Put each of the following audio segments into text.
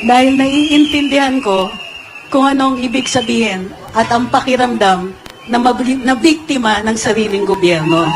Dahil naiintindihan ko kung anong ibig sabihin at ang pakiramdam na, mabli- na biktima ng sariling gobyerno.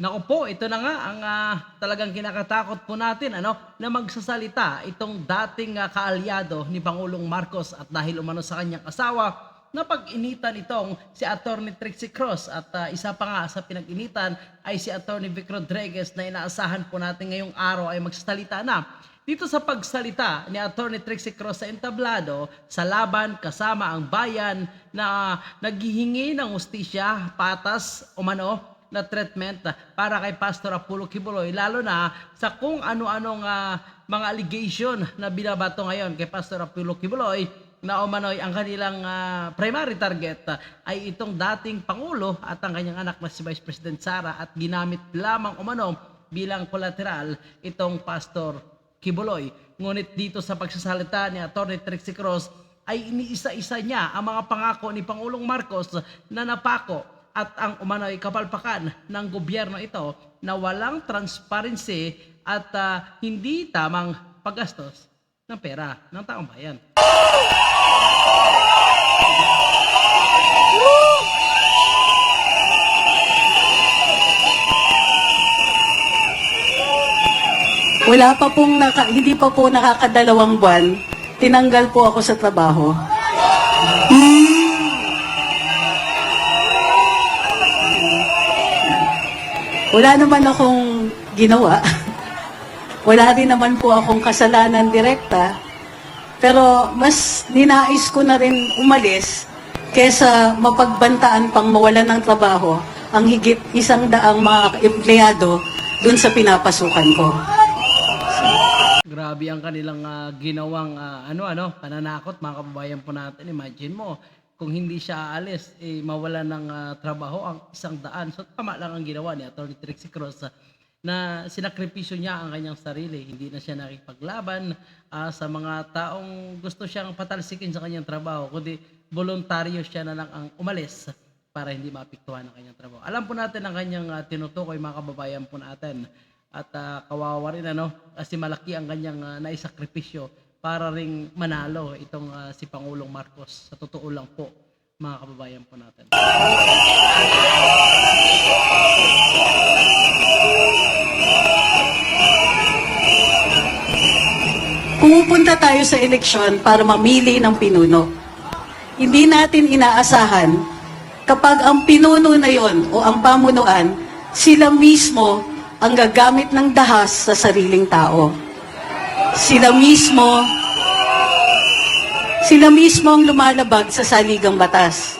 Naku po, ito na nga ang ah, talagang kinakatakot po natin ano na magsasalita itong dating ah, kaalyado ni Pangulong Marcos at dahil umano sa kanyang asawa na pag-initan itong si Attorney Trixie Cross at ah, isa pa nga sa pinag-initan ay si Attorney Vic Rodriguez na inaasahan po natin ngayong araw ay magsasalita na dito sa pagsalita ni Attorney Trixie Cross sa entablado sa laban kasama ang bayan na naghihingi ng ustisya, patas, umano, na treatment para kay Pastor Apollo Kibuloy lalo na sa kung ano-anong ah, mga allegation na binabato ngayon kay Pastor Apollo Kibuloy na umano'y ang kanilang ah, primary target ah, ay itong dating Pangulo at ang kanyang anak na si Vice President Sara at ginamit lamang umano bilang collateral itong Pastor Kibuloy. Ngunit dito sa pagsasalita ni Atty. Trixie Cross ay iniisa-isa niya ang mga pangako ni Pangulong Marcos na napako at ang umano'y kapalpakan ng gobyerno ito na walang transparency at ah, hindi tamang paggastos ng pera ng taong bayan. Wala pa pong naka, hindi pa po nakakadalawang buwan, tinanggal po ako sa trabaho. Wala naman akong ginawa. Wala din naman po akong kasalanan direkta. Pero mas ninais ko na rin umalis kesa mapagbantaan pang mawalan ng trabaho ang higit isang daang mga empleyado dun sa pinapasukan ko. Grabe ang kanilang ah, ginawang ah, ano-ano, pananakot mga kababayan po natin. Imagine mo, kung hindi siya aalis, eh, mawala ng ah, trabaho ang isang daan. So tama lang ang ginawa ni Atty. Trixie Cross ah, na sinakripisyo niya ang kanyang sarili. Hindi na siya nakipaglaban ah, sa mga taong gusto siyang patalsikin sa kanyang trabaho, kundi voluntaryo siya na lang ang umalis para hindi maapektuhan ang kanyang trabaho. Alam po natin ang kanyang ah, tinutukoy mga kababayan po natin at ah, kawawa rin ano kasi malaki ang kanyang ah, naisakripisyo para ring manalo itong ah, si Pangulong Marcos sa totoo lang po mga kababayan po natin. Pumupunta tayo sa eleksyon para mamili ng pinuno. Hindi natin inaasahan kapag ang pinuno na yon o ang pamunuan, sila mismo ang gagamit ng dahas sa sariling tao. Sila mismo, sila mismo ang lumalabag sa saligang batas.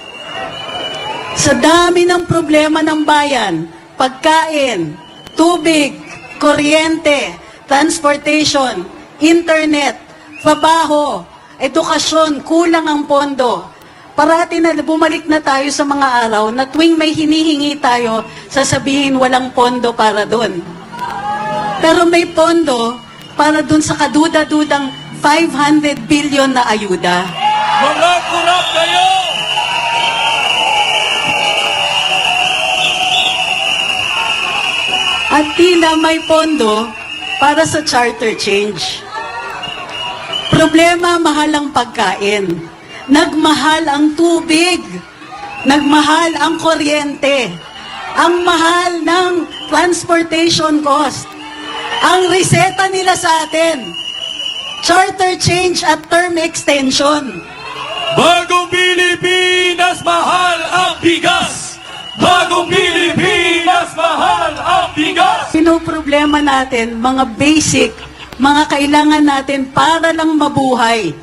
Sa dami ng problema ng bayan, pagkain, tubig, kuryente, transportation, internet, trabaho, edukasyon, kulang ang pondo. Parati na bumalik na tayo sa mga araw na tuwing may hinihingi tayo, sasabihin walang pondo para doon. Pero may pondo para doon sa kaduda-dudang 500 billion na ayuda. Mga kurap kayo! At tila may pondo para sa charter change. Problema, mahal ang pagkain. Nagmahal ang tubig. Nagmahal ang kuryente. Ang mahal ng transportation cost. Ang reseta nila sa atin, charter change at term extension. Bagong Pilipinas, mahal ang bigas! Bagong Pilipinas, mahal ang bigas! Pinoproblema natin mga basic, mga kailangan natin para lang mabuhay.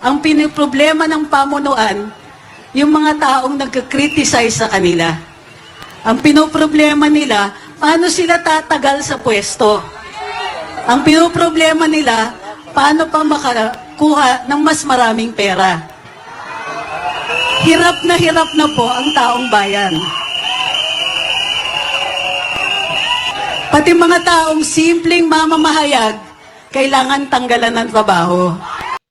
Ang pinoproblema ng pamunuan, yung mga taong nagka-criticize sa kanila. Ang pinoproblema nila, paano sila tatagal sa pwesto. Ang pinoproblema nila, paano pa makakuha ng mas maraming pera. Hirap na hirap na po ang taong bayan. Pati mga taong simpleng mamamahayag, kailangan tanggalan ng trabaho.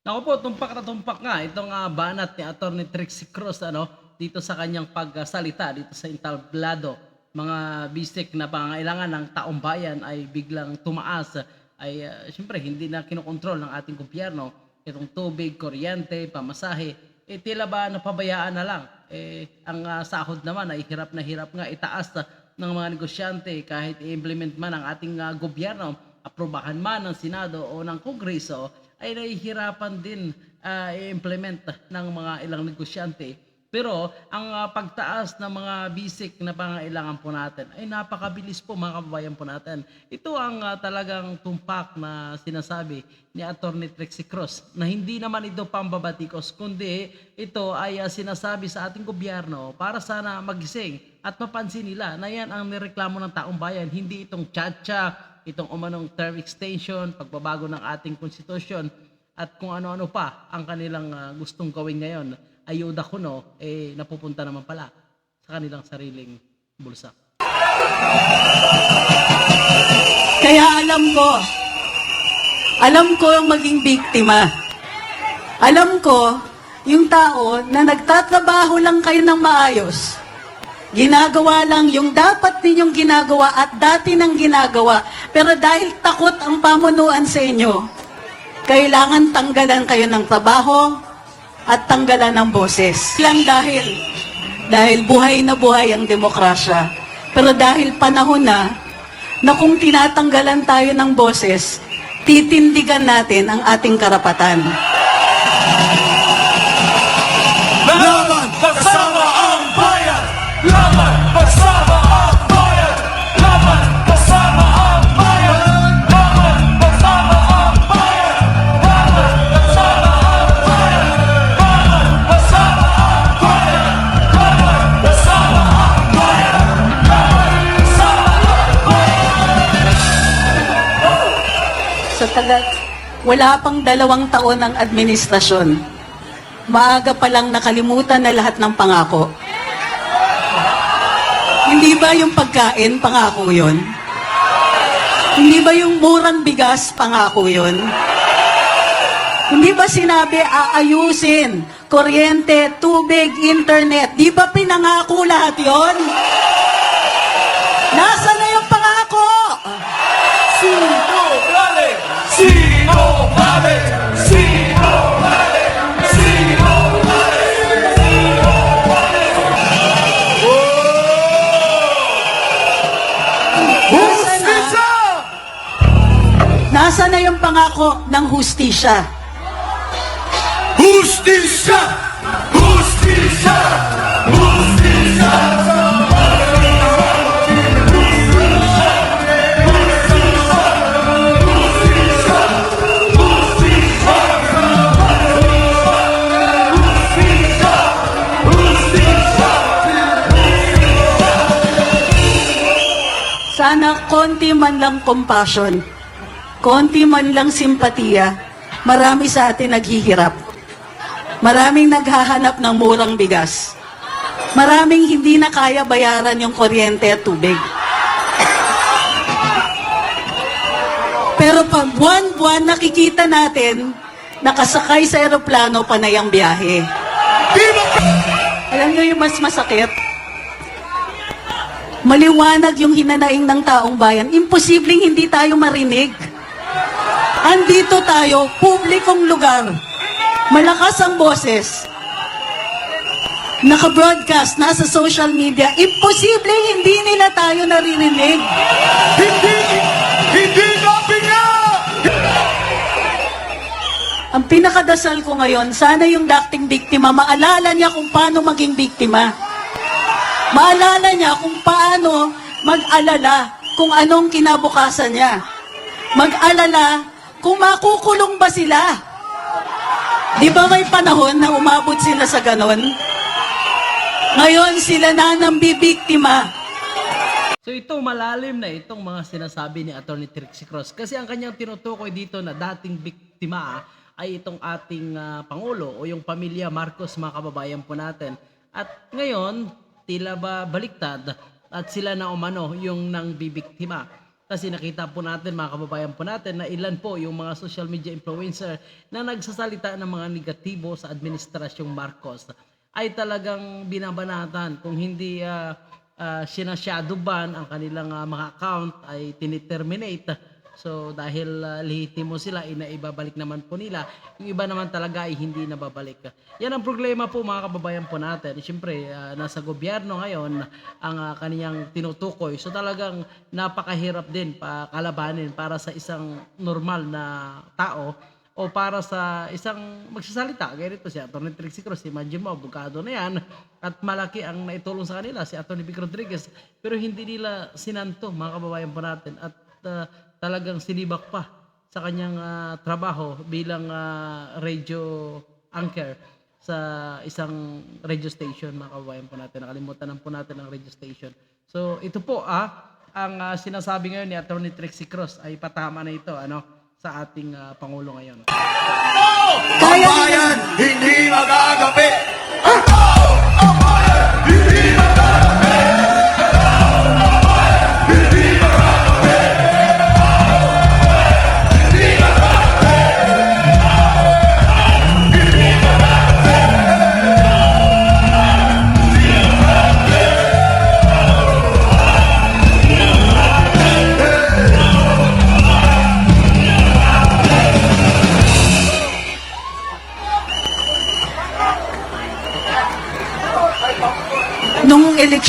Naku po, tumpak na tumpak nga itong ah, banat ni Atty. Trixie Cruz ano, dito sa kanyang pagsalita dito sa entablado. Mga bisik na pangailangan ng taong bayan ay biglang tumaas ay uh, siyempre hindi na kinokontrol ng ating gobyerno itong tubig, kuryente, pamasahe, eh tila ba napabayaan na lang. Eh, ang ah, sahod naman ay hirap na hirap nga itaas ng mga negosyante kahit i-implement man ang ating ah, gobyerno, aprobahan man ng Senado o ng Kongreso, ay nahihirapan din ah, i-implement ng mga ilang negosyante. Pero ang ah, pagtaas ng mga basic na pangailangan po natin ay napakabilis po mga kababayan po natin. Ito ang ah, talagang tumpak na sinasabi ni Attorney Trixie Cross na hindi naman ito pambabatikos kundi ito ay ah, sinasabi sa ating gobyerno para sana magising at mapansin nila na yan ang nireklamo ng taong bayan, hindi itong tsa itong umanong term extension, pagbabago ng ating konstitusyon at kung ano-ano pa ang kanilang ah, gustong gawin ngayon, ayuda kuno, eh napupunta naman pala sa kanilang sariling bulsa. Kaya alam ko, alam ko ang maging biktima. Alam ko, yung tao na nagtatrabaho lang kayo ng maayos, ginagawa lang yung dapat ninyong ginagawa at dati nang ginagawa, pero dahil takot ang pamunuan sa inyo, kailangan tanggalan kayo ng trabaho at tanggalan ng boses. Lang dahil, dahil buhay na buhay ang demokrasya. Pero dahil panahon na, na kung tinatanggalan tayo ng boses, titindigan natin ang ating karapatan. Sa tagal, wala pang dalawang taon ng administrasyon. Maaga pa lang nakalimutan na lahat ng pangako. Hindi ba yung pagkain, pangako yun? Hindi ba yung murang bigas, pangako yun? Hindi ba sinabi aayusin, kuryente, tubig, internet? Di ba pinangako lahat yon? Nasaan pangako ng hustisya? Justisya! Justisya! Justisya! Sana konti man lang compassion, konti man lang simpatiya, marami sa atin naghihirap. Maraming naghahanap ng murang bigas. Maraming hindi na kaya bayaran yung kuryente at tubig. Pero pag buwan-buwan nakikita natin, nakasakay sa eroplano panay ang biyahe. Alam niyo yung mas masakit? Maliwanag yung hinanaing ng taong bayan. Imposibleng hindi tayo marinig. Andito tayo, publikong lugar. Malakas ang boses. Naka-broadcast, nasa social media. Imposibleng hindi nila tayo naririnig. Hindi! Hindi natin nga! Ang pinakadasal ko ngayon, sana yung dating biktima, maalala niya kung paano maging biktima. Maalala niya kung paano mag-alala kung anong kinabukasan niya. Mag-alala kung makukulong ba sila. Di ba may panahon na umabot sila sa ganon? Ngayon sila na nang bibiktima. So ito malalim na itong mga sinasabi ni Attorney Trixie Cross kasi ang kanyang tinutukoy dito na dating biktima ay itong ating ah, Pangulo o yung pamilya Marcos mga kababayan po natin. At ngayon, tila ba baliktad at sila na umano yung nang bibiktima. Kasi nakita po natin mga kababayan po natin na ilan po yung mga social media influencer na nagsasalita ng mga negatibo sa administrasyong Marcos ay talagang binabanatan kung hindi uh, uh, sinashadow ban ang kanilang ah, mga account ay tiniterminate. So dahil uh, lehitimo sila, inaibabalik naman po nila. Yung iba naman talaga ay hindi nababalik. Yan ang problema po mga kababayan po natin. Siyempre, ah, nasa gobyerno ngayon ang ah, kaniyang tinutukoy. So talagang napakahirap din pa kalabanin para sa isang normal na tao o para sa isang magsasalita. Ganito si Atty. Trixie Cruz, imagine mo, abogado na yan at malaki ang naitulong sa kanila, si Atty. Vic Rodriguez. Pero hindi nila sinanto, mga kababayan po natin. At ah, talagang sinibak pa sa kanyang ah, trabaho bilang ah, radio anchor sa isang radio station, mga kababayan po natin. Nakalimutan po natin ang radio station. So ito po ah, ang ah, sinasabi ngayon ni Atty. Trixie Cruz ay patama na ito ano sa ating ah, Pangulo ngayon. Kaya bayan hindi magagabi. Nung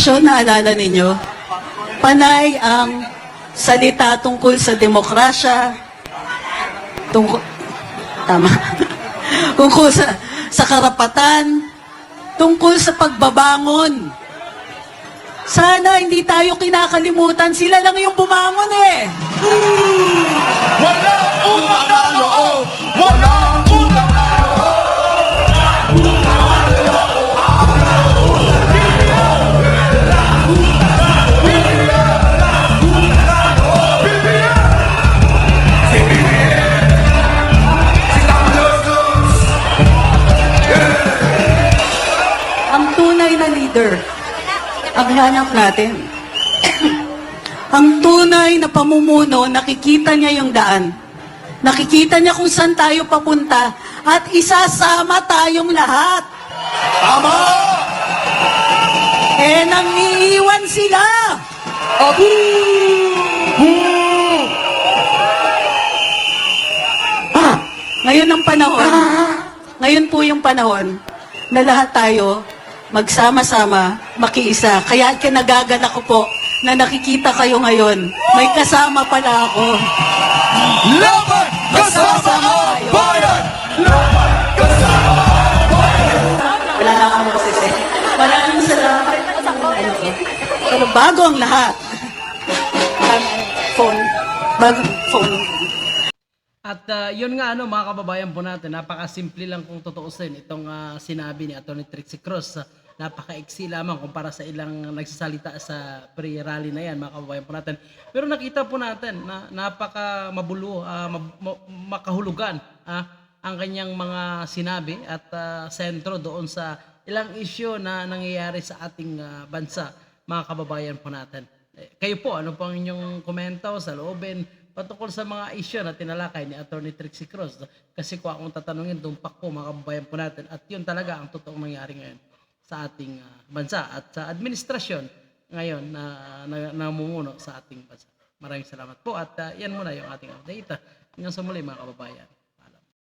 eleksyon, naalala ninyo, panay ang salita tungkol sa demokrasya, tungkol, tama, tungkol sa, sa karapatan, tungkol sa pagbabangon. Sana hindi tayo kinakalimutan, sila lang yung bumangon eh. Wala loob. Wala leader, ang hanap natin. ang tunay na pamumuno, nakikita niya yung daan. Nakikita niya kung saan tayo papunta at isasama tayong lahat. Tama! Eh, nang iiwan sila. Abu! Ah, ngayon ang panahon, ngayon po yung panahon na lahat tayo magsama-sama, makiisa. Kaya kinagagala ko po na nakikita kayo ngayon. May kasama pala ako. Laban kasama ang bayan! Laban kasama Wala na akong magsisi. Maraming salamat. Pero bago ang lahat. Um, phone. Bago phone. At ah, yun nga ano mga kababayan po natin, napakasimple lang kung tutuusin itong ah, sinabi ni Atty. Trixie Cruz. Ah, napaka-eksi lamang kumpara sa ilang nagsasalita sa pre-rally na yan mga kababayan po natin. Pero nakita po natin na napaka mabulo, ah, mab- ma- makahulugan ah, ang kanyang mga sinabi at ah, sentro doon sa ilang isyu na nangyayari sa ating ah, bansa mga kababayan po natin. Eh, kayo po, ano po ang inyong komento sa loobin patungkol sa mga isyu na tinalakay ni Attorney Trixie Cruz. Kasi kung akong tatanungin, tumpak po mga kababayan po natin. At yun talaga ang totoong nangyari ngayon sa ating ah, bansa at sa administrasyon ngayon na, na namumuno sa ating bansa. Maraming salamat po at ah, yan muna yung ating update. Hanggang sa muli mga kababayan.